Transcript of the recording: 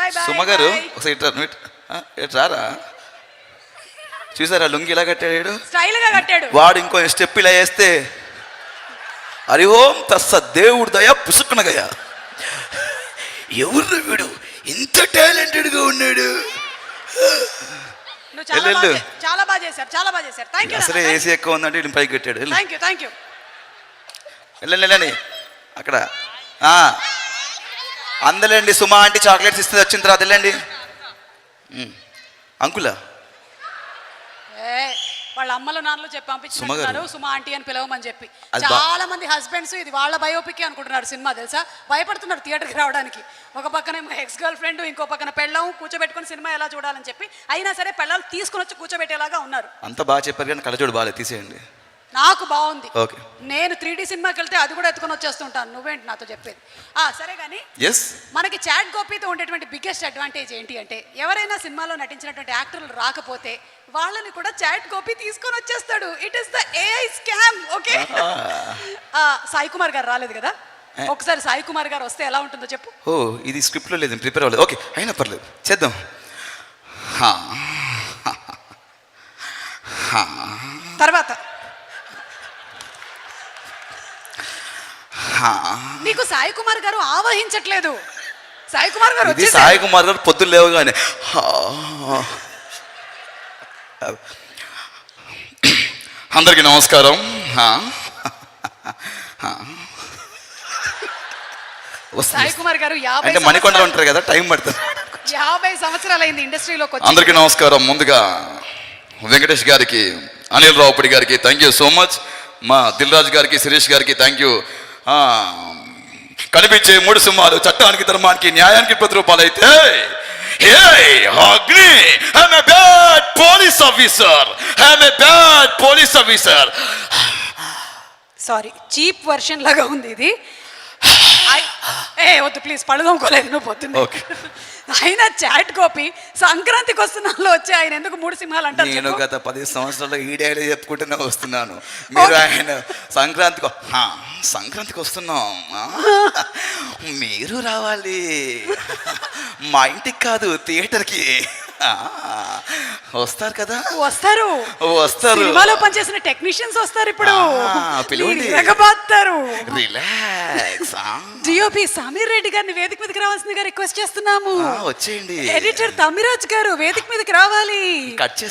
Bye bye Suma గారు bye. ఒకసారి ఇటు రారా? చూసారా లుంగి ఇలా కట్టాడు కట్టాడు. వాడు ఇంకో స్టెప్ ఇలా వేస్తే హరి ఓం తస్స దేవుడు దయ పుసుకునగయ ఎవరు వీడు? ఇంత టాలెంటెడ్గా ఉన్నాడు. చాలా బాగా చేశారు చాలా బాగా చేశారు. థ్యాంక్ యూ అసలే ఏసీ ఎక్కువ ఉందంటే వీడిని పైకి కట్టాడు. థ్యాంక్ యూ థ్యాంక్ యూ వెళ్ళండి అక్కడ. అందలేండి సుమా ఆంటీ చాక్లెట్స్ ఇస్తుంది వచ్చిన తర్వాత వెళ్ళండి. అంకులా. వాళ్ళ అమ్మలు నాన్నలు చెప్పి పంపించుకుంటున్నారు సుమ సుమా ఆంటీ అని పిలవమని చెప్పి. చాలా మంది హస్బెండ్స్ ఇది వాళ్ళ బయోపిక్ అనుకుంటున్నారు సినిమా తెలుసా? భయపడుతున్నారు థియేటర్కి రావడానికి. ఒక పక్కన ఎక్స్ గర్ల్ ఫ్రెండ్ ఇంకో పక్కన పెళ్ళం కూర్చోబెట్టుకుని సినిమా ఎలా చూడాలని చెప్పి. అయినా సరే పెళ్ళాలు తీసుకుని వచ్చి కూర్చోబెట్టేలాగా ఉన్నారు. అంత బాగా చెప్పారు కానీ కళ్ళజోడు బాగాలేదు తీసేయండి. నాకు బాగుంది. ఓకే. నేను త్రీ డి సినిమాకి వెళ్తే అది కూడా ఎత్తుకొని వచ్చేస్తుంటాను. నువ్వేంటి నాతో చెప్పేది? ఆ సరే కానీ మనకి చాట్ గోపితో ఉండేటువంటి బిగ్గెస్ట్ అడ్వాంటేజ్ ఏంటి అంటే ఎవరైనా సినిమాలో నటించినటువంటి యాక్టర్లు రాకపోతే వాళ్ళని కూడా చాట్ గోపి తీసుకొని వచ్చేస్తాడు. It is the AI scam okay Sai Kumar గారు రాలేదు కదా? ఒకసారి సాయి కుమార్ గారు వస్తే ఎలా ఉంటుందో చెప్పు. ఓ ఇది స్క్రిప్ట్లో లేదు ప్రిపేర్ అవ్వలేదు. ఓకే అయినా పర్లేదు. చేద్దాం. తర్వాత. నీకు సాయి కుమార్ గారు ఆవహించట్లేదు. సాయి కుమార్ గారు ఇది సాయి కుమార్ గారు పొద్దున్న లేవగానే. అందరికీ నమస్కారం. సాయి కుమార్ గారు అంటే మణికొండలో సంవత్సరాలు- ఉంటారు కదా టైం పడుతుంది. యాభై సంవత్సరాలైంది ఇండస్ట్రీలోకి వచ్చి. అందరికీ నమస్కారం. ముందుగా వెంకటేష్ గారికి అనిల్ రావుపడి గారికి థ్యాంక్ యూ సో మచ్ మా దిల్ రాజు గారికి శిరీష్ గారికి థ్యాంక్ యూ కనిపించే మూడు సింహాలు చట్టానికి ధర్మానికి న్యాయానికి ప్రతిరూపాలు అయితే అగ్ని I'm a bad police officer I'm a bad police officer sorry cheap version లాగా ఉంది ఇది. ఏ వద్దు ప్లీజ్ పడదోముకోలేదు నువ్వు పొద్దున్న. Okay. అయినా చాట్ కాపీ సంక్రాంతికి వస్తున్నాలో వచ్చి ఆయన ఎందుకు మూడు సింహాలు అంటారు నేను? గత పది సంవత్సరాలు ఈ డైలీ చెప్పుకుంటూనే వస్తున్నాను. మీరు ఆయన సంక్రాంతికి సంక్రాంతికి వస్తున్నాం? మీరు రావాలి. మా ఇంటికి కాదు థియేటర్కి. వస్తారు కదా? వస్తారు. వస్తారు. సినిమాలో పనిచేసిన టెక్నీషియన్స్ వస్తారు ఇప్పుడు. రిలాక్స్. డిఓపి సమీర్ రెడ్డి గారిని వేదిక మీదకి రావాల్సిందిగా రిక్వెస్ట్ చేస్తున్నాము. వచ్చేయండి. ఎడిటర్ తమిరాజ్ గారు వేదిక మీదకి రావాలి. కట్ చేస్తే